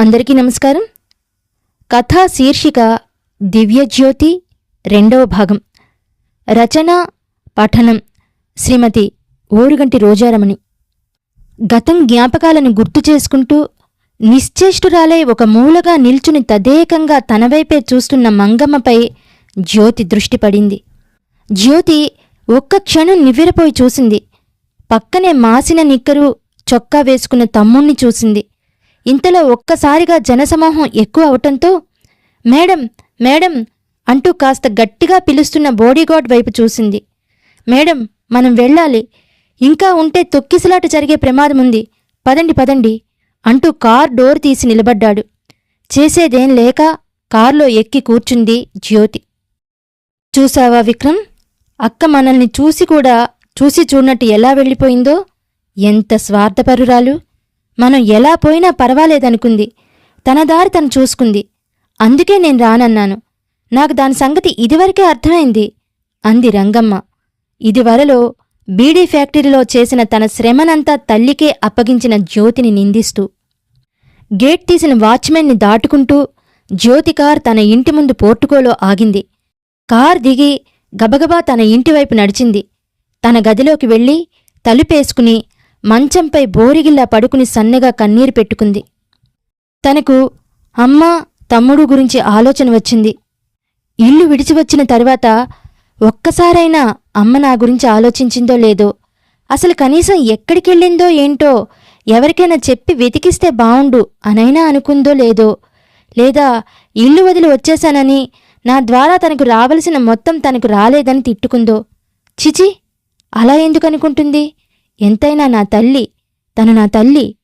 అందరికీ నమస్కారం. కథా శీర్షిక దివ్యజ్యోతి రెండవ భాగం. రచన పఠనం శ్రీమతి ఓరుగంటి రోజారమణి. గతం జ్ఞాపకాలను గుర్తు చేసుకుంటూ నిశ్చేష్టురాలై ఒక మూలగా నిల్చుని తదేకంగా తనవైపే చూస్తున్న మంగమ్మపై జ్యోతి దృష్టి పడింది. జ్యోతి ఒక్క క్షణం నివ్వెరపోయి చూసింది. పక్కనే మాసిన నిక్కరు చొక్కా వేసుకున్న తమ్ముణ్ణి చూసింది. ఇంతలో ఒక్కసారిగా జనసమూహం ఎక్కువ అవటంతో మేడం మేడం అంటూ కాస్త గట్టిగా పిలుస్తున్న బోడీగార్డ్ వైపు చూసింది. మేడం మనం వెళ్ళాలి. ఇంకా ఉంటే తొక్కిసలాట జరిగే ప్రమాదముంది. పదండి పదండి అంటూ కార్ డోర్ తీసి నిలబడ్డాడు. చేసేదేం లేక కారులో ఎక్కి కూర్చుంది జ్యోతి. చూసావా విక్రమ్? అక్క మనల్ని చూసి కూడా చూసి చూడనట్టు ఎలా వెళ్ళిపోయిందో? ఎంత స్వార్థపరురాలు! మనం ఎలా పోయినా పర్వాలేదనుకుంది. తన దారి తను చూసుకుంది. అందుకే నేను రానన్నాను. నాకు దాని సంగతి ఇదివరకే అర్థమైంది అంది రంగమ్మ. ఇదివరలో బీడీ ఫ్యాక్టరీలో చేసిన తన శ్రమనంతా తల్లికే అప్పగించిన జ్యోతిని నిందిస్తూ గేట్ తీసిన వాచ్మెన్ని దాటుకుంటూ జ్యోతి కార్ తన ఇంటి ముందు పోర్టుకోలో ఆగింది. కార్ దిగి గబగబా తన ఇంటివైపు నడిచింది. తన గదిలోకి వెళ్ళి తలుపేసుకుని మంచంపై బోరిగిల్లా పడుకుని సన్నగా కన్నీరు పెట్టుకుంది. తనకు అమ్మ తమ్ముడు గురించి ఆలోచన వచ్చింది. ఇల్లు విడిచి వచ్చిన తర్వాత ఒక్కసారైనా అమ్మ నా గురించి ఆలోచించిందో లేదో అసలు కనీసం ఎక్కడికెళ్ళిందో ఏంటో ఎవరికైనా చెప్పి వెతికిస్తే బావుండు అనైనా అనుకుందో లేదో లేదా ఇల్లు వదిలి వచ్చేశానని నా ద్వారా తనకు రావలసిన మొత్తం తనకు రాలేదని తిట్టుకుందో. చిచి అలా ఎందుకు అనుకుంటుంది ఎంతైనా నా తల్లి తను నా తల్లి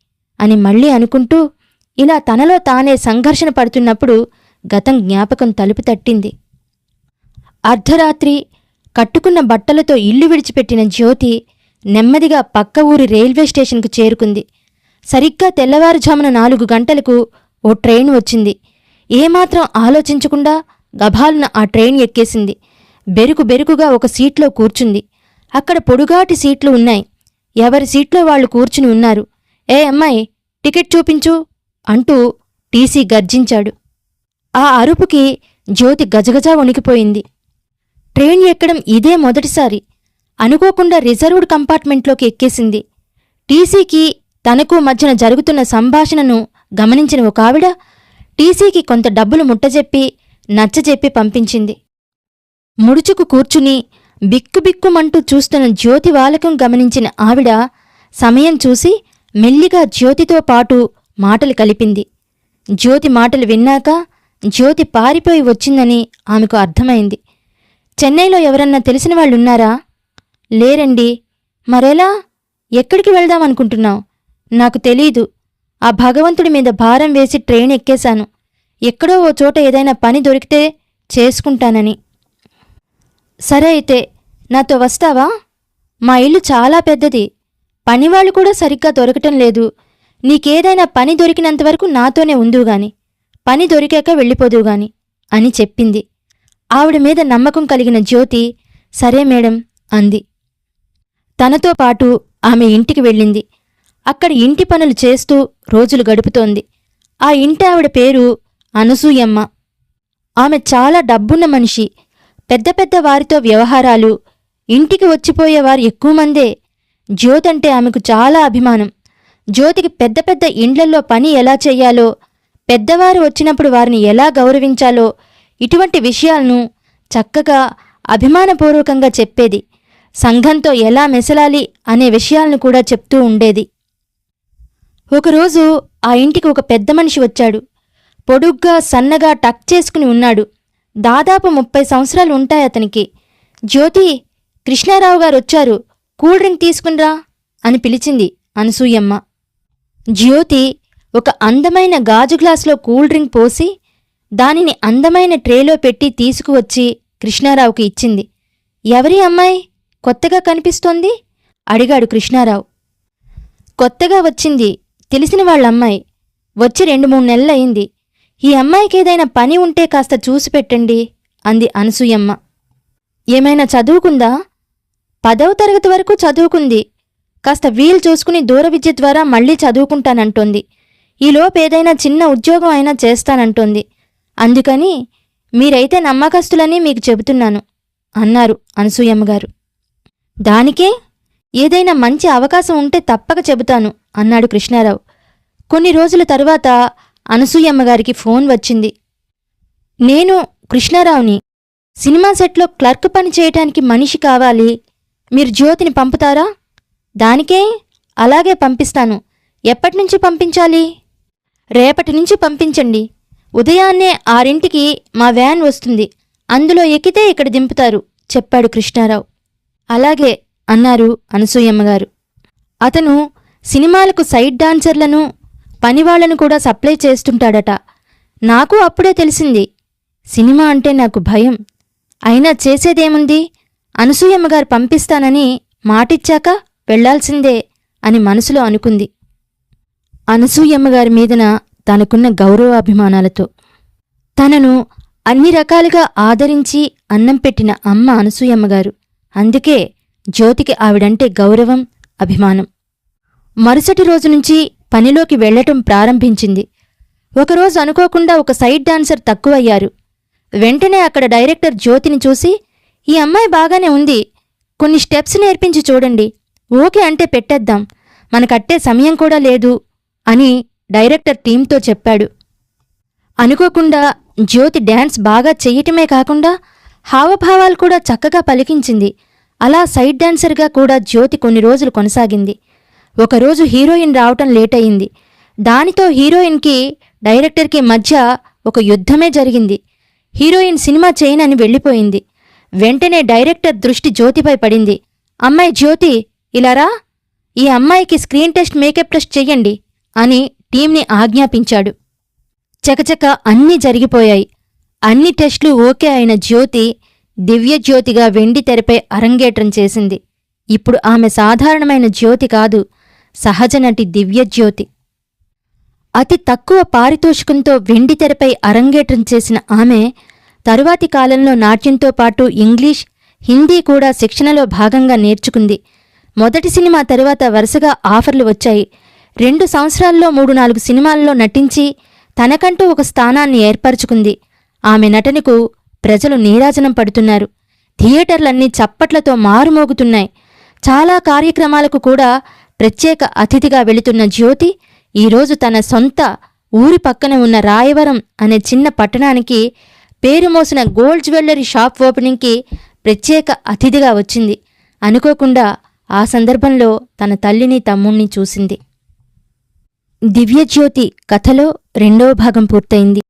అని మళ్ళీ అనుకుంటూ ఇలా తనలో తానే సంఘర్షణ పడుతున్నప్పుడు గతం జ్ఞాపకం తలుపు తట్టింది. అర్ధరాత్రి కట్టుకున్న బట్టలతో ఇల్లు విడిచిపెట్టిన జ్యోతి నెమ్మదిగా పక్క ఊరి రైల్వే స్టేషన్కు చేరుకుంది. సరిగ్గా తెల్లవారుజామున నాలుగు గంటలకు ఓ ట్రైన్ వచ్చింది. ఏమాత్రం ఆలోచించకుండా గభాలున ఆ ట్రైన్ ఎక్కేసింది. బెరుకు బెరుకుగా ఒక సీట్లో కూర్చుంది. అక్కడ పొడుగాటి సీట్లు ఉన్నాయి. ఎవరి సీట్లో వాళ్ళు కూర్చుని ఉన్నారు. ఏ అమ్మాయి టికెట్ చూపించు అంటూ టీసీ గర్జించాడు. ఆ అరుపుకి జ్యోతి గజగజా వణికిపోయింది. ట్రైన్ ఎక్కడం ఇదే మొదటిసారి. అనుకోకుండా రిజర్వ్డ్ కంపార్ట్మెంట్లోకి ఎక్కేసింది. టీసీకి తనకు మధ్యన జరుగుతున్న సంభాషణను గమనించిన ఒక ఆవిడ టీసీకి కొంత డబ్బులు ముట్టజెప్పి నచ్చజెప్పి పంపించింది. ముడుచుకు కూర్చుని బిక్కుబిక్కుమంటూ చూస్తున్న జ్యోతి వాలకం గమనించిన ఆవిడ సమయం చూసి మెల్లిగా జ్యోతితో పాటు మాటలు కలిపింది. జ్యోతి మాటలు విన్నాక జ్యోతి పారిపోయి వచ్చిందని ఆమెకు అర్థమైంది. చెన్నైలో ఎవరన్నా తెలిసిన వాళ్ళున్నారా? లేరండి. మరెలా? ఎక్కడికి వెళ్దామనుకుంటున్నావు నాకు తెలీదు. ఆ భగవంతుడి మీద భారం వేసి ట్రైన్ ఎక్కేశాను. ఎక్కడో ఓ చోట ఏదైనా పని దొరికితే చేసుకుంటానని. సరే అయితే నాతో వస్తావా? మా ఇల్లు చాలా పెద్దది. పనివాళ్ళు కూడా సరిగ్గా దొరకటం లేదు. నీకేదైనా పని దొరికినంతవరకు నాతోనే ఉందువుగాని పని దొరికాక వెళ్ళిపోదువుగాని అని చెప్పింది. ఆవిడ మీద నమ్మకం కలిగిన జ్యోతి సరే మేడం అంది. తనతో పాటు ఆమె ఇంటికి వెళ్ళింది. అక్కడ ఇంటి పనులు చేస్తూ రోజులు గడుపుతోంది. ఆ ఇంటి ఆవిడ పేరు అనసూయమ్మ. ఆమె చాలా డబ్బున్న మనిషి. పెద్ద పెద్ద వారితో వ్యవహారాలు. ఇంటికి వచ్చిపోయేవారు ఎక్కువ మందే. జ్యోతంటే ఆమెకు చాలా అభిమానం. జ్యోతికి పెద్ద పెద్ద ఇండ్లల్లో పని ఎలా చేయాలో పెద్దవారు వచ్చినప్పుడు వారిని ఎలా గౌరవించాలో ఇటువంటి విషయాలను చక్కగా అభిమానపూర్వకంగా చెప్పేది. సంఘంతో ఎలా మెసలాలి అనే విషయాలను కూడా చెప్తూ ఉండేది. ఒకరోజు ఆ ఇంటికి ఒక పెద్ద మనిషి వచ్చాడు. పొడుగ్గా సన్నగా టక్ చేసుకుని ఉన్నాడు. దాదాపు ముప్పై సంవత్సరాలు ఉంటాయి అతనికి. జ్యోతి కృష్ణారావు గారు వచ్చారు కూల్ డ్రింక్ తీసుకునిరా అని పిలిచింది అనసూయమ్మ. జ్యోతి ఒక అందమైన గాజు గ్లాసులో కూల్ డ్రింక్ పోసి దానిని అందమైన ట్రేలో పెట్టి తీసుకువచ్చి కృష్ణారావుకి ఇచ్చింది. ఎవరి అమ్మాయి? కొత్తగా కనిపిస్తోంది? అడిగాడు కృష్ణారావు. కొత్తగా వచ్చింది తెలిసిన వాళ్ళ అమ్మాయి. వచ్చి రెండు మూడు నెలలయింది. ఈ అమ్మాయికి ఏదైనా పని ఉంటే కాస్త చూసి పెట్టండి అంది అనసూయమ్మ. ఏమైనా చదువుకుందా? పదవ తరగతి వరకు చదువుకుంది. కాస్త వీలు చూసుకుని దూర విద్య ద్వారా మళ్ళీ చదువుకుంటానంటోంది. ఈలోపు ఏదైనా చిన్న ఉద్యోగం అయినా చేస్తానంటోంది. అందుకని మీరైతే నమ్మకస్తులని మీకు చెబుతున్నాను అన్నారు అనసూయమ్మగారు. దానికే ఏదైనా మంచి అవకాశం ఉంటే తప్పక చెబుతాను అన్నాడు కృష్ణారావు. కొన్ని రోజుల తరువాత అనసూయమ్మగారికి ఫోన్ వచ్చింది. నేను కృష్ణారావుని సినిమా సెట్లో క్లర్క్ పని చేయటానికి మనిషి కావాలి. మీరు జ్యోతిని పంపుతారా? దానికే అలాగే పంపిస్తాను. ఎప్పటినుంచి పంపించాలి? రేపటి నుంచి పంపించండి. ఉదయాన్నే ఆరింటికి మా వ్యాన్ వస్తుంది. అందులో ఎక్కితే ఇక్కడ దింపుతారు చెప్పాడు కృష్ణారావు. అలాగే అన్నారు అనసూయమ్మగారు. అతను సినిమాలకు సైడ్ డాన్సర్లను పనివాళ్ళను కూడా సప్లై చేస్తుంటాడట. నాకు అప్పుడే తెలిసింది. సినిమా అంటే నాకు భయం. అయినా చేసేదేముంది? అనసూయమ్మగారు పంపిస్తానని మాటిచ్చాక వెళ్ళాల్సిందే అని మనసులో అనుకుంది. అనసూయమ్మగారి మీదన తనకున్న గౌరవాభిమానాలతో. తనను అన్ని రకాలుగా ఆదరించి అన్నం పెట్టిన అమ్మ అనసూయమ్మగారు అందుకే జ్యోతికి ఆవిడంటే గౌరవం అభిమానం. మరుసటి రోజు నుంచి పనిలోకి వెళ్ళటం ప్రారంభించింది. ఒకరోజు అనుకోకుండా ఒక సైడ్ డాన్సర్ తక్కువయ్యారు. వెంటనే అక్కడ డైరెక్టర్ జ్యోతిని చూసి ఈ అమ్మాయి బాగానే ఉంది. కొన్ని స్టెప్స్ నేర్పించి చూడండి. ఓకే అంటే పెట్టేద్దాం. మనకట్టే సమయం కూడా లేదు అని డైరెక్టర్ టీంతో చెప్పాడు. అనుకోకుండా జ్యోతి డ్యాన్స్ బాగా చెయ్యటమే కాకుండా హావభావాలు కూడా చక్కగా పలికించింది. అలా సైడ్ డాన్సర్గా కూడా జ్యోతి కొన్ని రోజులు కొనసాగింది. ఒకరోజు హీరోయిన్ రావటం లేట్ అయింది దానితో హీరోయిన్కి డైరెక్టర్కి మధ్య ఒక యుద్ధమే జరిగింది. హీరోయిన్ సినిమా చేయనని వెళ్ళిపోయింది. వెంటనే డైరెక్టర్ దృష్టి జ్యోతిపై పడింది. అమ్మాయి జ్యోతి ఇలారా ఈ అమ్మాయికి స్క్రీన్ టెస్ట్ మేకప్ టెస్ట్ చెయ్యండి అని టీంని ఆజ్ఞాపించాడు. చకచక అన్నీ జరిగిపోయాయి. అన్ని టెస్టులు ఓకే అయిన జ్యోతి దివ్యజ్యోతిగా వెండి తెరపై అరంగేట్రం చేసింది. ఇప్పుడు ఆమె సాధారణమైన జ్యోతి కాదు. సహజ నటి దివ్యజ్యోతి. అతి తక్కువ పారితోషికంతో వెండి తెరపై అరంగేట్రం చేసిన ఆమె తరువాతి కాలంలో నాట్యంతో పాటు ఇంగ్లీష్ హిందీ కూడా శిక్షణలో భాగంగా నేర్చుకుంది. మొదటి సినిమా తరువాత వరుసగా ఆఫర్లు వచ్చాయి. రెండు సంవత్సరాల్లో మూడు నాలుగు సినిమాల్లో నటించి తనకంటూ ఒక స్థానాన్ని ఏర్పరచుకుంది. ఆమె నటనకు ప్రజలు నీరాజనం పడుతున్నారు. థియేటర్లన్నీ చప్పట్లతో మారుమోగుతున్నాయి. చాలా కార్యక్రమాలకు కూడా ప్రత్యేక అతిథిగా వెళుతున్న జ్యోతి ఈరోజు తన సొంత ఊరి పక్కన ఉన్న రాయవరం అనే చిన్న పట్టణానికి పేరు మోసిన గోల్డ్ జ్యువెల్లరీ షాప్ ఓపెనింగ్కి ప్రత్యేక అతిథిగా వచ్చింది. అనుకోకుండా ఆ సందర్భంలో తన తల్లిని తమ్ముణ్ణి చూసింది. దివ్యజ్యోతి కథలో రెండవ భాగం పూర్తయింది.